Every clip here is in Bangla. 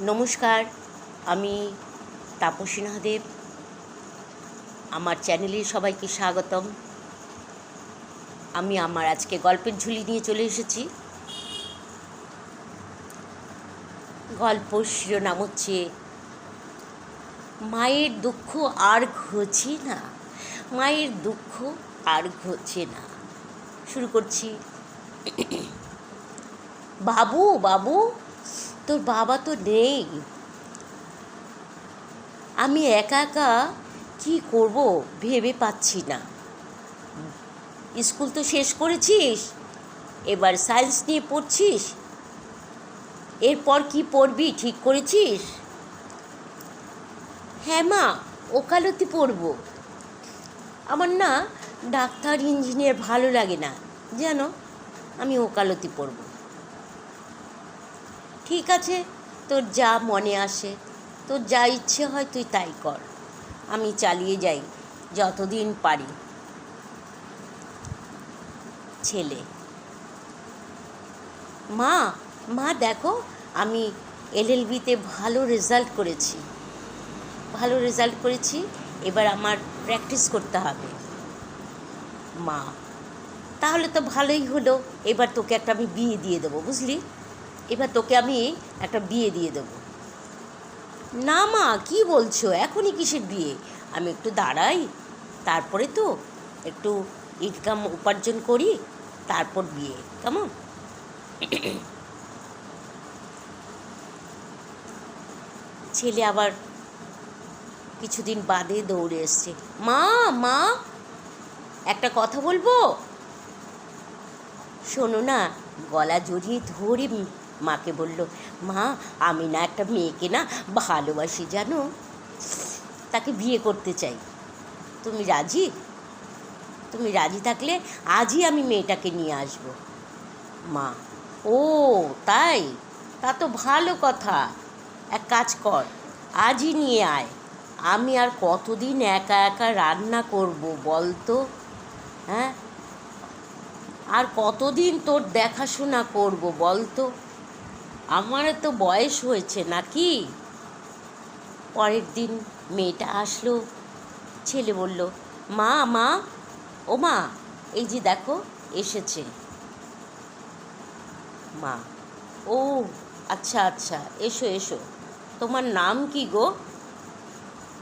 নমস্কার, আমি তাপসী নাহদেব। আমার চ্যানেলে সবাইকে স্বাগতম। আমি আমার আজকে গল্পের ঝুলি নিয়ে চলে এসেছি। গল্প শিরোনাম হচ্ছে, মায়ের দুঃখ আর ঘুচে না, মায়ের দুঃখ আর ঘুচে না। শুরু করছি। বাবু বাবু তোর বাবা তো নেই। আমি একা একা কী করব ভেবে পাচ্ছি না। স্কুল তো শেষ করেছিস, এবার সায়েন্স নিয়ে পড়ছিস, এরপর কি পড়বি ঠিক করেছিস? হ্যাঁ মা, ওকালতি পড়ব। আমার না ডাক্তার, ইঞ্জিনিয়ার ভালো লাগে না, জানো? আমি ওকালতি পড়ব। ঠিক আছে, তোর যা মনে আসে, তোর যা ইচ্ছে হয় তুই তাই কর। আমি চালিয়ে যাই, যতদিন পারি। ছেলে। মা মা দেখো, আমি এলএলবিতে ভালো রেজাল্ট করেছি। ভালো রেজাল্ট করেছি, এবার আমার প্র্যাকটিস করতে হবে। মা, তাহলে তো ভালোই হলো, এবার তোকে একটা আমি বিয়ে দিয়ে দেবো, বুঝলি? এবার তোকে আমি একটা বিয়ে দিয়ে দেবো। না মা, কি বলছো? এখনই কিসের বিয়ে? আমি একটু দাঁড়াই, তারপরে তো একটু ইনকাম উপার্জন করি, তারপর বিয়ে, কেমন? ছেলে আবার কিছুদিন বাদে দৌড়ে এসছে। মা মা, একটা কথা বলব? শোনো না, গলা জড়িয়ে ধরে মাকে বলল, মা, আমি না একটা মেয়েকে না ভালোবাসি, জানো? তাকে বিয়ে করতে চাই। তুমি রাজি? তুমি রাজি থাকলে আজই আমি মেয়েটাকে নিয়ে আসব। মা, ও, তাই? তা তো ভালো কথা। এক কাজ কর, আজই নিয়ে আয়। আমি আর কতদিন একা একা রান্না করব বল তো? হ্যাঁ? আর কতদিন তোর দেখাশোনা করব বল তো? আমার তো বয়স হয়েছে নাকি? পরের দিন মেয়েটা আসলো, ছেলে বলল, মা মা, ও মা, এই যে দেখো, এসেছে। মা, ও আচ্ছা আচ্ছা এসো এসো, তোমার নাম কি গো?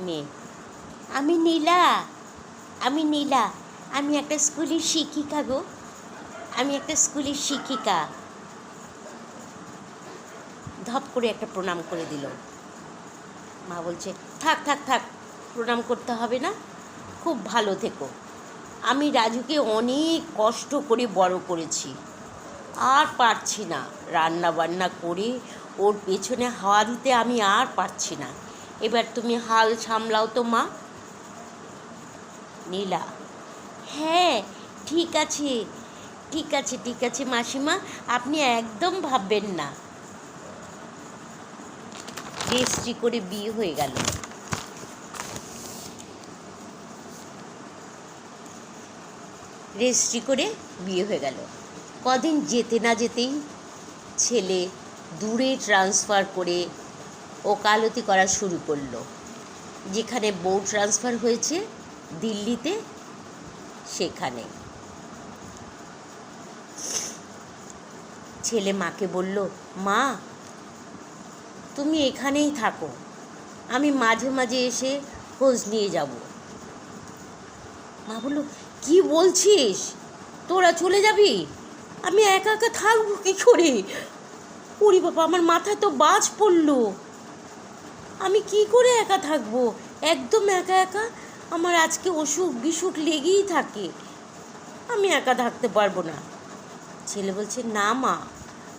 মেয়ে, আমি নীলা আমি নীলা, আমি একটা স্কুলের শিক্ষিকা গো, আমি একটা স্কুলের শিক্ষিকা। ধপ করে একটা প্রণাম করে দিল। মা বলছে, থাক থাক থাক, প্রণাম করতে হবে না, খুব ভালো থেকো। আমি রাজুকে অনেক কষ্ট করে বড় করেছি। আর পারছি না রান্না বান্না করে, ওর পেছনে হাওয়া দিতে আমি আর পারছি না। এবার তুমি হাল সামলাও তো, মা। নীলা হ্যাঁ ঠিক আছে ঠিক আছে ঠিক আছে, মাসিমা, আপনি একদম ভাববেন না। রেজিস্ট্রি করে বিয়ে হয়ে গেল। রেজিস্ট্রি করে বিয়ে হয়ে গেল। কদিন যেতে না যেতেই ছেলে দূরে ট্রান্সফার করে ওকালতি করা শুরু করল। যেখানে বউ ট্রান্সফার হয়েছে দিল্লিতে, সেখানে। ছেলে মাকে বলল, মা তুমি এখানেই থাকো। আমি মাঝে মাঝে এসে খোঁজ নিয়ে যাব। মা বলল, কি বলছিস? তোরা চলে যাবি? আমি একা একা থাকব কী করে? ওরে বাবা, আমার মাথায় তো বাজ পড়ল। আমি কি করে একা থাকব? একদম একা একা আমার আজকে অসুখ বিসুখ লেগেই থাকে। আমি একা থাকতে পারব না। ছেলে বলছে, না মা,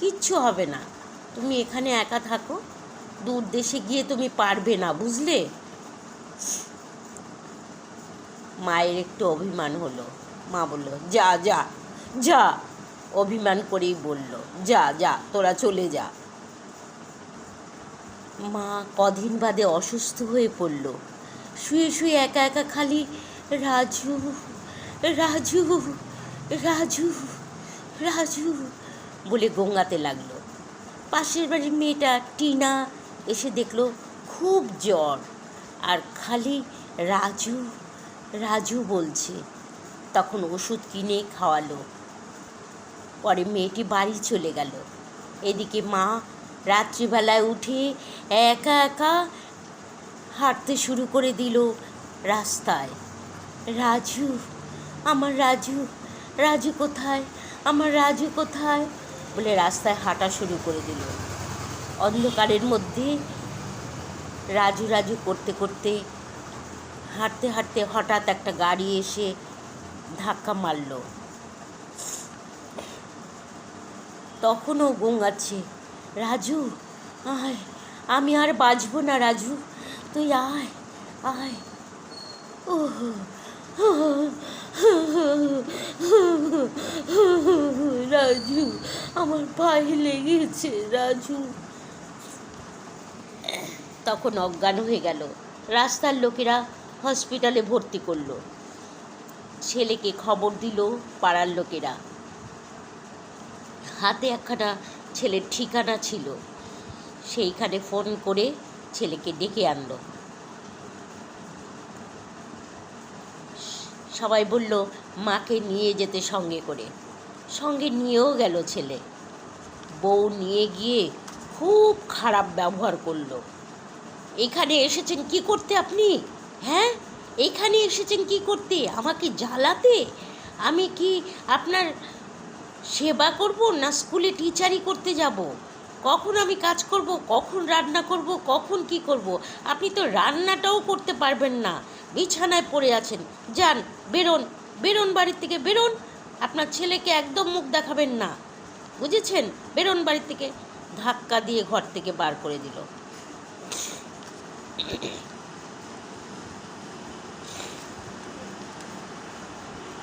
কিচ্ছু হবে না। তুমি এখানে একা থাকো দূর দেশে গিয়ে তুমি পারবে না, বুঝলে? মায়ের একটু অভিমান হলো। মা বলল, যা যা যা। অভিমান করেই বলল, যা যা, তোরা চলে যা। মা কদিন বাদে অসুস্থ হয়ে পড়ল। শুয়ে শুয়ে একা একা খালি, রাজু রাজু রাজু রাজু, বলে গঙ্গাতে লাগল। পাশের বাড়ির মেয়েটা টিনা এসে দেখল খুব জ্বর। আর খালি রাজু রাজু বলছে, তখন ওষুধ কিনে খাওয়ালো। পরে মেয়েটি বাড়ি চলে গেল। এদিকে মা রাত্রিবেলায় উঠে একা একা হাঁটতে শুরু করে দিল রাস্তায়। রাজু, আমার রাজু রাজু কোথায়? আমার রাজু কোথায়? বলে রাস্তায় হাঁটা শুরু করে দিল। অন্ধকারের মধ্যে রাজু রাজু করতে করতে হাঁটতে হাঁটতে হঠাৎ একটা গাড়ি এসে ধাক্কা মারল। তখনও গোঙাচ্ছে রাজু, আয়, আমি আর বাঁচবো না রাজু। তুই আয় আয়। ও রাজু, আমার পায়ে লেগেছে, রাজু। তখন অজ্ঞান হয়ে গেল। রাস্তার লোকেরা হসপিটালে ভর্তি করল। ছেলেকে খবর দিল পাড়ার লোকেরা। হাতে একখানা ছেলের ঠিকানা ছিল। সেইখানে ফোন করে ছেলেকে ডেকে আনলো। সবাই বলল, মাকে নিয়ে যেতে সঙ্গে করে। সঙ্গে নিয়েও গেল ছেলে। বউ নিয়ে গিয়ে খুব খারাপ ব্যবহার করল। এখানে এসেছেন কি করতে আপনি? হ্যাঁ? এইখানে এসেছেন কি করতে? আমাকে জ্বালাতে? আমি কি আপনার সেবা করব না স্কুলে টিচারই করতে যাব? কখন আমি কাজ করব? কখন রান্না করব? কখন কি করব? আপনি তো রান্নাটাও করতে পারবেন না। বিছানায় পড়ে আছেন। যান, বেরোন বেরোন বাড়ির থেকে, বেরোন। আপনার ছেলেকে একদম মুখ দেখাবেন না। বুঝেছেন? বেরোন বাড়ির থেকে। ধাক্কা দিয়ে ঘর থেকে বার করে দিল।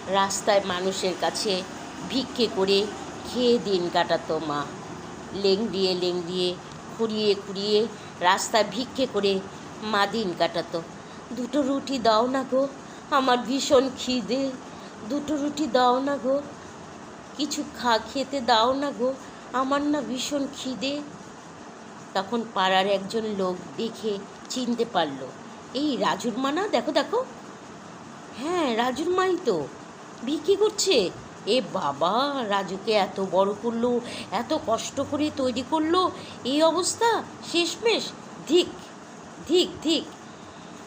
রাস্তায় মানুষের কাছে ভিক্ষে করে খেয়ে দিন কাটাতো মা। লেংড়িয়ে লেংড়িয়ে, খুঁড়িয়ে খুঁড়িয়ে রাস্তায় ভিক্ষে করে মা দিন কাটাতো। দুটো রুটি দাও না গো, আমার ভীষণ খিদে। দুটো রুটি দাও না গো, কিছু খা, খেতে দাও না গো, আমার না ভীষণ খিদে। তখন পাড়ার একজন লোক দেখে চিনতে পারল। এই রাজুর মা না, দেখো দেখো। হ্যাঁ রাজুর মাই তো। বিক্রি করছে? এ বাবা, রাজুকে এত বড় করল, এত কষ্ট করে তৈরি করল। এই অবস্থা? শেষমেশ? ধিক ধিক ধিক।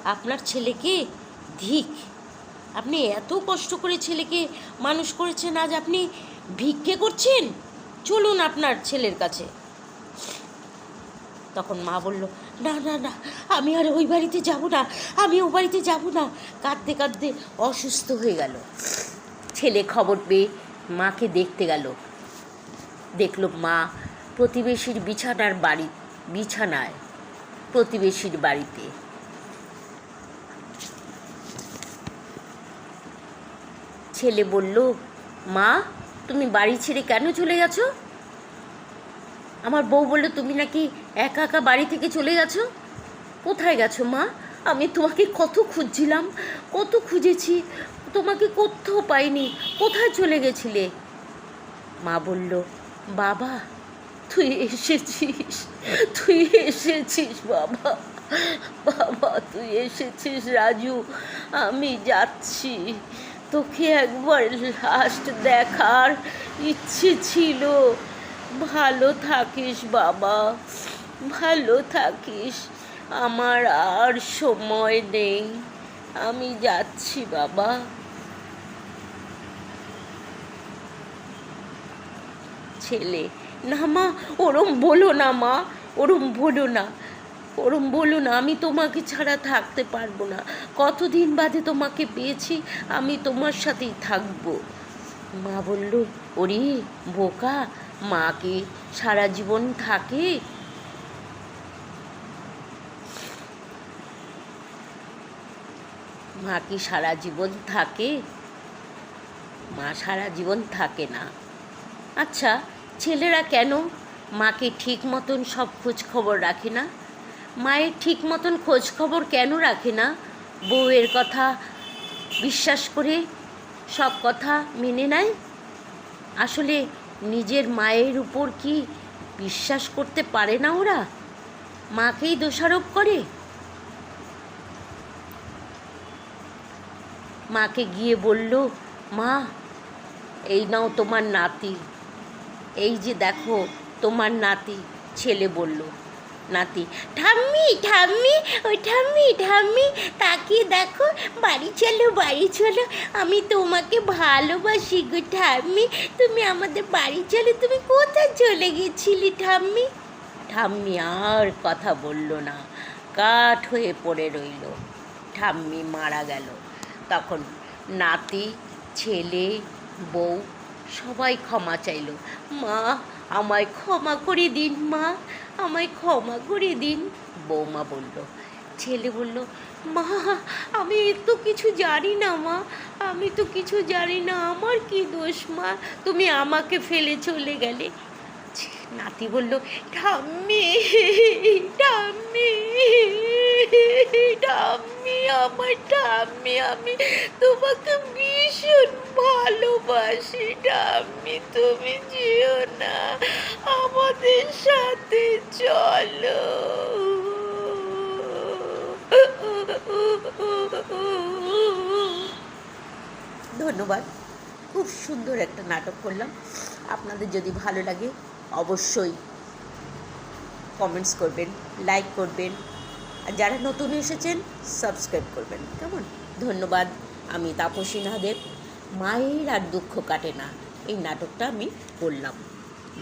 আপনার ছেলেকে ধিক। আপনি এত কষ্ট করে ছেলেকে মানুষ করেছেন, আজ আপনি ভিক্ষে করছেন? চলুন আপনার ছেলের কাছে। তখন মা বলল না না না, আমি আর ওই বাড়িতে যাব না, আমি ও বাড়িতে যাব না। কাঁদতে কাঁদতে অসুস্থ হয়ে গেল। ছেলে খবর পেয়ে মাকে দেখতে গেল। দেখল মা প্রতিবেশীর বিছানার বাড়ি, বিছানায়, প্রতিবেশীর বাড়িতে। ছেলে বলল, মা, তুমি বাড়ি ছেড়ে কেন চলে গেছো? আমার বউ বলল, তুমি নাকি একা একা বাড়ি থেকে চলে গেছো? কোথায় গেছো মা? আমি তোমাকে কত খুঁজছিলাম, কত খুঁজেছি, তোমাকে কোথাও পাইনি, কোথায় চলে গেছিলে? মা বলল, বাবা, তুই এসেছিস তুই এসেছিস বাবা বাবা, তুই এসেছিস রাজু, আমি যাচ্ছি। তোকে একবার লাস্ট দেখার ইচ্ছে ছিল। ভালো থাকিস বাবা, ভালো থাকিস। আমার আর সময় নেই। আমি যাচ্ছি বাবা। ছেলে, না মা, ওরম বলো না মা, ওরম বলো না। ওরম বলো না, আমি তোমাকে ছাড়া থাকতে পারব না। কতদিন বাদে তোমাকে পেয়েছি, আমি তোমার সাথেই থাকব। মা বলল, ওরে বোকা মা কি সারা জীবন থাকে? মা কি সারা জীবন থাকে? মা সারা জীবন থাকে না। আচ্ছা ছেলেরা কেন মাকে ঠিক মতন সব খোঁজ খবর রাখে না? মায়ের ঠিক মতন খোঁজ খবর কেন রাখে না? বউয়ের কথা বিশ্বাস করে সব কথা মেনে নেয়? আসলে নিজের মায়ের উপর কি বিশ্বাস করতে পারে না ওরা? মাকেই দোষারোপ করে? মাকে গিয়ে বলল, মা, এই নাও তোমার নাতি। এই যে দেখো, তোমার নাতি, ছেলে বলল। নাতি। ঠাম্মি ঠাম্মি, ওই ঠাম্মি ঠাম্মি, তাকিয়ে দেখো, বাড়ি চলো বাড়ি চলো। আমি তোমাকে ভালোবাসি গো ঠাম্মি। তুমি আমাদের বাড়ি চলো, তুমি কোথায় চলে গেছিলি ঠাম্মি? ঠাম্মি আর কথা বলল না। কাঠ হয়ে পড়ে রইল। ঠাম্মি মারা গেল। তখন নাতি, ছেলে, বউ সবাই ক্ষমা চাইলো। মা আমায় ক্ষমা করে দিন, মা। আমায় ক্ষমা করে দিন, বৌমা বলল। ছেলে বলল, মা, আমি তো কিছু জানি না, মা। আমি তো কিছু জানি না, আমার কি দোষ, মা? তুমি আমাকে ফেলে চলে গেলে? নাতি বলল, ঠাম্মি ঠাম্মি। ঠাম্মি, আমার ঠাম্মি, আমি তোমাকে ভীষণ ভালোবাসি ঠাম্মি, তুমি যেও না, আমাদের সাথে চলো। ধন্যবাদ, খুব সুন্দর একটা নাটক করলাম। আপনাদের যদি ভালো লাগে, অবশ্যই কমেন্টস করবেন, লাইক করবেন আর যারা নতুন এসেছেন সাবস্ক্রাইব করবেন। কেমন? ধন্যবাদ। আমি তাপসী নাদেব মায়ের আর দুঃখ কাটে না। এই নাটকটা আমি করলাম।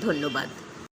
ধন্যবাদ।